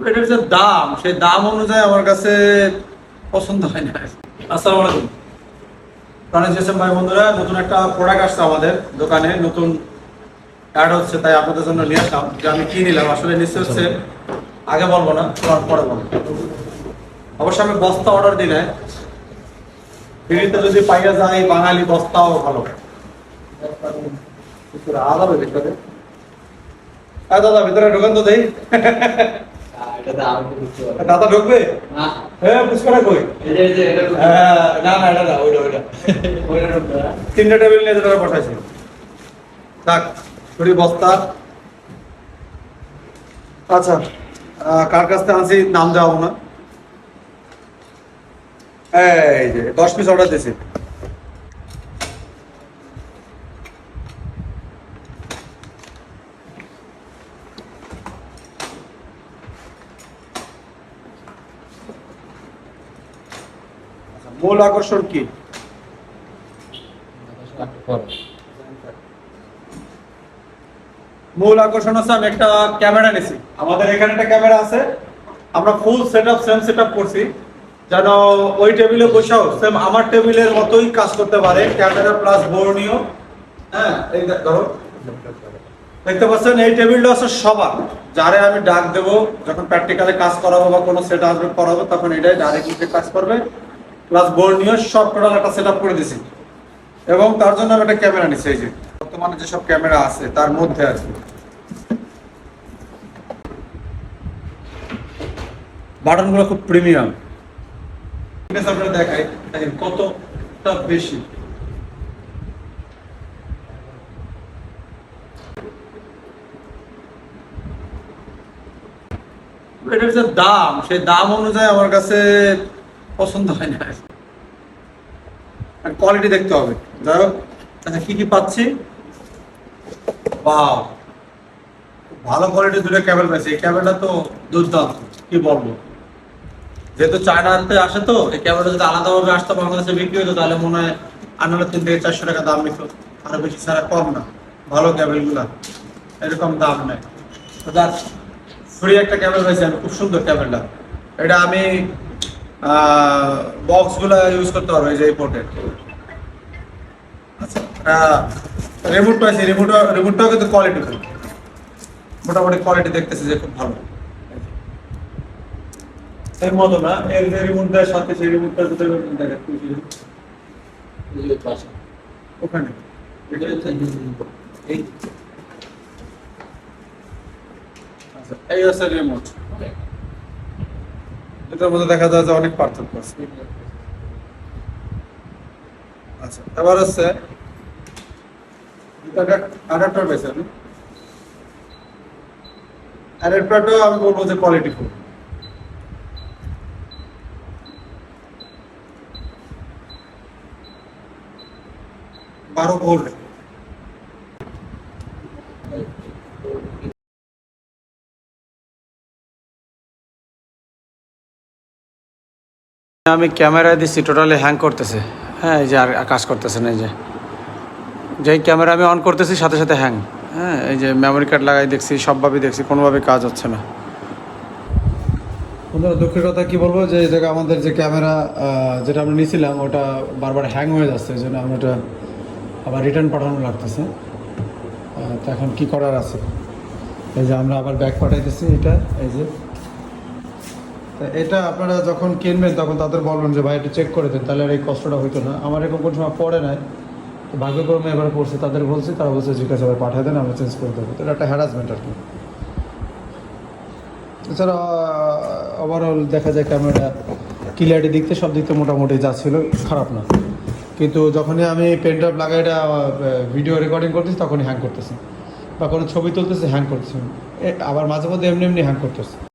এটার যে দাম। সেই দাম অনুযায়ী আমার কাছে পছন্দ হয় না। আসসালামু আলাইকুম। প্রাণেশ জেসেম ভাই, বন্ধুরা, নতুন একটা প্রোডাক্ট আসছে আমাদের দোকানে, নতুন অ্যাড হচ্ছে, তাই আপনাদের জন্য নিয়ে আসলাম। যে আমি কি নিলাম, আসলে নিশ্চয় হচ্ছে, আগে বলব না, তোমার পরে বলব। অবশ্য আমি বস্তা অর্ডার দিলে ফ্রিতে যদি পাইয়া যায়, বাঙালি বস্তাও ভালো। আলাদা ভিতরে। দাদা, ভিতরে ঢোকেন তো দেই। দাদা ঢুকবে? হ্যাঁ পুষ্করা কই? হ্যাঁ, না না এটা না ওইটা ওইটা। তিনটা টেবিল নিয়ে যেটা বসাইছি। থাক ছুরি বস্তা। আচ্ছা কার কাছ থেকে আনছি? নাম দেওয়া না। এই যে দশ পিস অর্ডার দিয়েছি। মূল আকর্ষণ কি? মূল আকর্ষণ হচ্ছে আমি একটা ক্যামেরা নিছি। আমাদের এখানে একটা ক্যামেরা আছে। আমরা full set up same set up করছি। যেন ওই টেবিলে বসেও সেম আমার টেবিলের মতোই কাজ করতে পারে। ক্যামেরা প্লাস বর্ণীয় হ্যাঁ এই ধরো। দেখতে পাচ্ছেন, এই টেবিলটা হচ্ছে সবার। যারে আমি ডাক দেব, যখন প্র্যাকটিক্যালে কাজ করাবো বা কোনো সেট আসবে, করাবো, তখন এটাই ডাইরেক্টলি কাজ করবে। প্লাস বর্ণীয় সব টোটাল একটা সেট করে দিছি এবং তার জন্য আমি একটা ক্যামেরা নিছি এই যে। বর্তমানে যেসব ক্যামেরা আছে, তার মধ্যে আছে বাটনগুলো খুব প্রিমিয়াম আপনারা দেখাই কতটা বেশি। দাম, সেই দাম অনুযায়ী আমার কাছে পছন্দ হয় না। আর কোয়ালিটি দেখতে হবে। যাই হোক আচ্ছা কি কি পাচ্ছি? বাও ভালো কোয়ালিটির দুটো ক্যাবেল পাইছি। এই ক্যাবেলটা তো দুর্দান্ত, কি বলব? যেহেতু চায়নাতে আসে তো, এই ক্যাবেলটা যদি আলাদাভাবে আসতো, বাংলাদেশে বিক্রি হতো, তাহলে মনে হয় আনালে তিন থেকে চারশো টাকা দাম নিত। আরও বেশি ছাড়া কম না। ভালো ক্যাবেলগুলা এরকম দাম নেই। তো যার ফ্রি একটা ক্যাবেল পাইছি আমি। খুব সুন্দর ক্যাবেলটা এটা আমি বক্সগুলা ইউজ করতে পারব যে এই পোর্টে আচ্ছা রিমোট পাইছি রিমোট রিমোটটাও কিন্তু কোয়ালিটি খুব মোটামুটি কোয়ালিটি দেখতেছি যে খুব ভালো। এর মতো না এর যে রিমোট সাথে সেই রিমোটটা যদি দেখেন ওখানে। এই আচ্ছা এই হচ্ছে রিমোট এটার মধ্যে দেখা যায় যে অনেক পার্থক্য আছে। আচ্ছা এবার হচ্ছে আমি আমি বলব যে কোয়ালিটি ফুল বারো ভোল্ট আমি ক্যামেরা দিচ্ছি টোটালি হ্যাং করতেছে। হ্যাঁ এই যে আর কাজ করতেছে না, এই যে। যেই ক্যামেরা আমি অন করতেছি, সাথে সাথে হ্যাং হ্যাঁ এই যে মেমোরি কার্ড লাগাই দেখছি সবভাবে দেখছি, কোনোভাবে কাজ হচ্ছে না। বন্ধুরা, দুঃখের কথা কি বলব, যে এই জায়গায় আমাদের যে ক্যামেরা যেটা আমরা নিয়েছিলাম, ওটা বারবার হ্যাং হয়ে যাচ্ছে, এই জন্য আমরা ওটা আবার রিটার্ন পাঠানো লাগতেছে। তো এখন কি করার আছে? এই যে আমরা আবার ব্যাক পাঠাইতেছি এটা, এই যে। এটা আপনারা যখন কিনবেন, তখন তাদের বলবেন যে, ভাই, একটু চেক করে দেন, তাহলে আর এই কষ্টটা হইতো না। আমার এরকম কোনো সময় পড়ে নাই। তো ভাগ্যক্রমে এবার পড়ছে, তাদের বলছি, তারা বলছে জিজ্ঞাসা আবার পাঠিয়ে দেন আমরা চেঞ্জ করে দেবো। তো এটা একটা হ্যারাসমেন্ট আর কি। এছাড়া ওভারঅল দেখা যায় ক্যামেরা ক্লিয়ারিটি থেকে সব দিক থেকে মোটামুটি যা ছিল খারাপ না। কিন্তু যখনই আমি পেন ড্রাইভ লাগাই, এটা ভিডিও রেকর্ডিং করতেছি, তখনই হ্যাং করতেছি। বা কোনো ছবি তুলতেছি হ্যাং করতেছি। আবার মাঝে মধ্যে এমনি এমনি হ্যাং করতেছি।